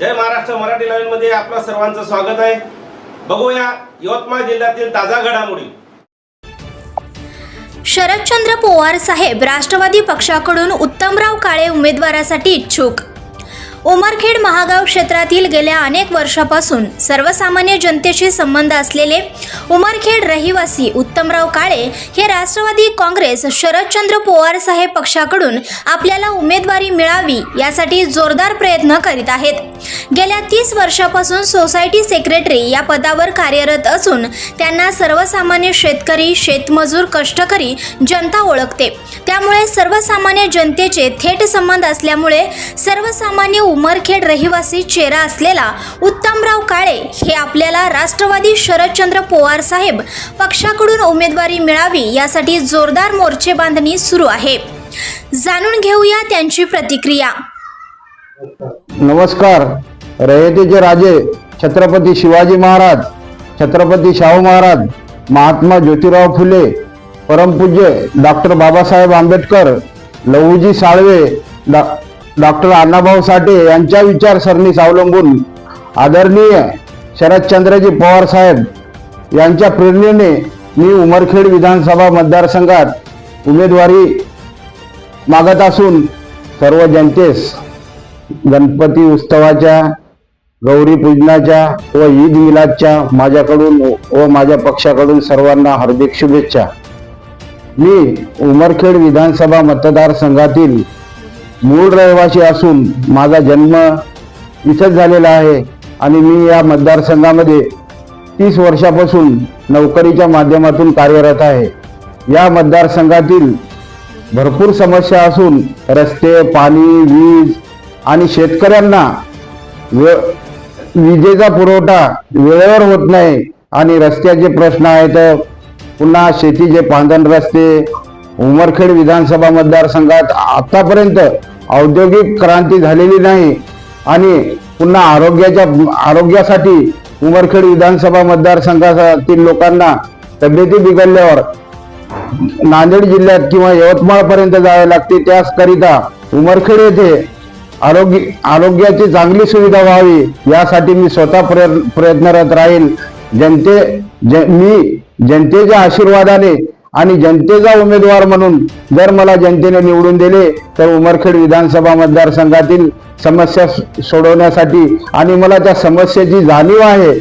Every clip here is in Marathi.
जय महाराष्ट्र. मराठी लाईव्हमध्ये आपलं सर्वांचं स्वागत आहे. बघूया यवतमाळ जिल्ह्यातील ताजा घडामोडी. शरदचंद्र पवार साहेब राष्ट्रवादी पक्षाकडून उत्तमराव काळे उमेदवारासाठी इच्छुक. उमरखेड महागाव क्षेत्रातील गेल्या अनेक वर्षापासून सर्वसामान्य जनतेशी संबंध असलेले उमरखेड रहिवासी उत्तमराव काळे हे राष्ट्रवादी काँग्रेस शरदचंद्र पवार साहेब पक्षाकडून आपल्याला उमेदवारी मिळावी यासाठी जोरदार प्रयत्न करीत आहेत. गेल्या तीस वर्षापासून सोसायटी सेक्रेटरी या पदावर कार्यरत असून त्यांना सर्वसामान्य शेतकरी शेतमजूर कष्टकरी जनता ओळखते. त्यामुळे सर्वसामान्य जनतेचे थेट संबंध असल्यामुळे सर्वसामान्य उमरखेड रहिवासी चेहरा असलेला उत्तमराव काळे हे आपल्याला राष्ट्रवादी शरदचंद्र पवार साहेब पक्षाकडून उमेदवारी मिळावी यासाठी जोरदार मोर्चे बांधणी सुरू आहे. जाणून घेऊया त्यांची प्रतिक्रिया. नमस्कार. रयतेचे राजे छत्रपती शिवाजी महाराज छत्रपती शाहू महाराज महात्मा ज्योतिराव फुले परमपूज्य डॉक्टर बाबासाहेब आंबेडकर लहूजी साळवे डॉ डॉक्टर अण्णाभाऊ साठे यांच्या विचारसरणीस अवलंबून आदरणीय शरदचंद्रजी पवार साहेब यांच्या प्रेरणेने मी उमरखेड विधानसभा मतदारसंघात उमेदवारी मागत असून सर्व जनतेस गणपती उत्सवाच्या गौरी पूजनाच्या व ईद मिलादच्या माझ्याकडून व माझ्या पक्षाकडून सर्वांना हार्दिक शुभेच्छा. मी उमरखेड विधानसभा मतदारसंघातील मूळ रहिवासी असून माझा जन्म इथंच झालेला आहे आणि मी या मतदारसंघामध्ये तीस वर्षापासून नोकरीच्या माध्यमातून कार्यरत आहे. या मतदारसंघातील भरपूर समस्या असून रस्ते पाणी वीज आणि शेतकऱ्यांना वे विजेचा पुरवठा वेळेवर होत नाही आणि रस्त्याचे प्रश्न आहेत. पुन्हा शेतीचे पांधन रस्ते उमरखेड विधानसभा मतदारसंघात आतापर्यंत औद्योगिक क्रांती झालेली नाही आणि पुन्हा आरोग्याच्या आरोग्यासाठी उमरखेड विधानसभा मतदारसंघातील लोकांना तब्येती बिघडल्यावर नांदेड जिल्ह्यात किंवा यवतमाळपर्यंत जावे लागते. त्याचकरिता उमरखेड येथे आरोग्य आरोग्याची चांगली सुविधा व्हावी यासाठी मी स्वतः प्रयत्न प्रयत्नरत राहील. जनते जन मी जनतेच्या आशीर्वादाने आणि जनतेचा उमेदवार म्हणून जर मला जनतेने निवडून दिले तर उमरखेड विधानसभा मतदारसंघातील समस्या सोडवण्यासाठी आणि मला त्या समस्येची जाणीव आहे.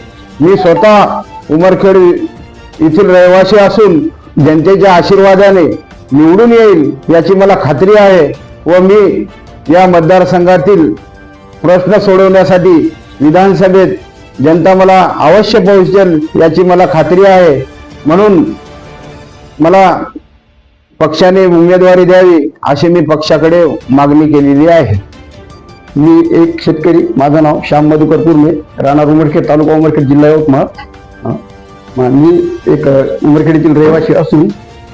मी स्वतः उमरखेड येथील रहिवासी असून जनतेच्या आशीर्वादाने निवडून येईल याची मला खात्री आहे व मी या मतदारसंघातील प्रश्न सोडवण्यासाठी विधानसभेत जनता मला अवश्य पोहोचेल याची मला खात्री आहे. म्हणून मला पक्षाने उमेदवारी द्यावी अशी मी पक्षाकडे मागणी केलेली आहे. मी एक शेतकरी माझं नाव श्याम मधुकर पूर्णे राहणार उमरखेड तालुका उमरखेड जिल्हा यवतमाळ. मी एक उमरखेडीतील रहिवासी असून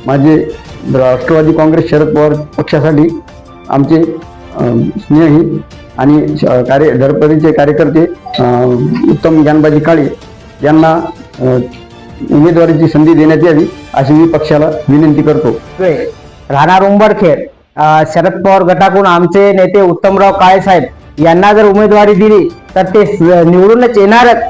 माझे राष्ट्रवादी काँग्रेस शरद पवार पक्षासाठी आमचे स्नेही आणि कार्य धडपडीचे कार्यकर्ते उत्तम ज्ञानबाजी काळे यांना उमेदवारीची संधी देण्यात यावी अशी मी पक्षाला विनंती करतो. राहणार उंबरखेड शरद पवार गटाकडून आमचे नेते उत्तमराव काळे साहेब यांना जर उमेदवारी दिली तर ते निवडूनच येणारच.